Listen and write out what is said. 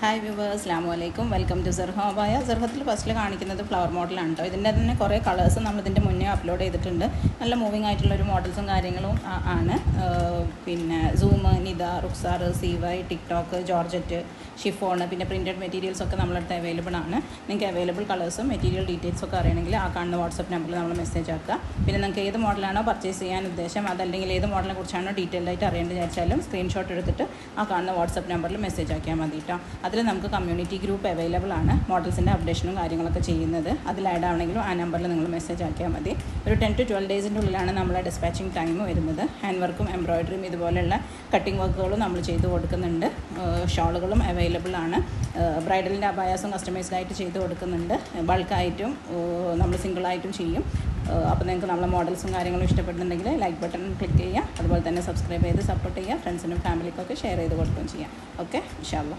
Hi viewers അസ്ലാം വലൈക്കും welcome to സെർഹോബായ സെർഹത്തിൽ ഫസ്റ്റിൽ കാണിക്കുന്നത് ഫ്ലവർ മോഡലാണ് കേട്ടോ ഇതിന്റെ തന്നെ കുറേ കളേഴ്സ് നമ്മൾ ഇതിന്റെ മുന്നേ അപ്ലോഡ് ചെയ്തിട്ടുണ്ട്. നല്ല മൂവിങ് ആയിട്ടുള്ള ഒരു മോഡൽസും കാര്യങ്ങളും ആണ്. പിന്നെ സൂം നിത റുക്സാർ സീവായ് ടിക്ടോക്ക് ജോർജറ്റ് ഷിഫോൺ പിന്നെ പ്രിന്റഡ് മെറ്റീരിയൽസ് ഒക്കെ നമ്മളടുത്ത് അവൈലബിൾ ആണ്. നിങ്ങൾക്ക് അവൈലബിൾ കളേഴ്സും മെറ്റീരിയൽ ഡീറ്റെയിൽസ് ഒക്കെ അറിയണമെങ്കിൽ ആ കാണുന്ന വാട്സപ്പ് നമ്പറിൽ നമ്മൾ മെസ്സേജ് ആക്കുക. പിന്നെ നിങ്ങൾക്ക് ഏത് മോഡലാണോ പർച്ചേസ് ചെയ്യാൻ ഉദ്ദേശം അതല്ലെങ്കിൽ ഏത് മോഡലിനെ കുറിച്ചാണോ ഡീറ്റെയിൽ ആയിട്ട് അറിയേണ്ടത് വിചാരിച്ചാലും സ്ക്രീൻഷോട്ട് എടുത്തിട്ട് ആ കാണുന്ന വാട്സപ്പ് നമ്പറിൽ മെസ്സേജ് ആക്കിയാൽ മതി കേട്ടോ അതിൽ നമുക്ക് കമ്മ്യൂണിറ്റി ഗ്രൂപ്പ് അവൈലബിൾ ആണ്. മോഡൽസിന്റെ അപ്ഡേഷനും കാര്യങ്ങളൊക്കെ ചെയ്യുന്നത്. അതിൽ ആഡ് ആവണമെങ്കിലും ആ നമ്പറിൽ നിങ്ങൾ മെസ്സേജ് ആക്കിയാൽ മതി. ഒരു ടെൻ ടു ട്വൽവ് ഡേയ്സിന്റെ ഉള്ളിലാണ് നമ്മളെ ഡിസ്പാച്ചിങ് ടൈം വരുന്നത്. ഹാൻഡ് വർക്കും എംബ്രോയിഡറിയും ഇതുപോലെയുള്ള കട്ടിങ് വർക്കുകളും നമ്മൾ ചെയ്തു കൊടുക്കുന്നുണ്ട്. ഷോളുകളും അവൈലബിൾ ആണ്. ബ്രൈഡലിന്റെ അപായാസം കസ്റ്റമൈസ്ഡ് ആയിട്ട് ചെയ്ത് കൊടുക്കുന്നുണ്ട്. ബൾക്കായിട്ടും നമ്മൾ സിംഗിളായിട്ടും ചെയ്യും. അപ്പോൾ നിങ്ങൾക്ക് നമ്മളെ മോഡൽസും കാര്യങ്ങളും ഇഷ്ടപ്പെടുന്നുണ്ടെങ്കിൽ ലൈക്ക് ബട്ടൺ ക്ലിക്ക് ചെയ്യുക. അതുപോലെ തന്നെ സബ്സ്ക്രൈബ് ചെയ്ത് സപ്പോർട്ട് ചെയ്യുക. ഫ്രണ്ട്സിനും ഫാമിലിക്കൊക്കെ ഷെയർ ചെയ്ത് കൊടുക്കുകയും ചെയ്യാം. ഓക്കെ ഇൻഷാല്ലാ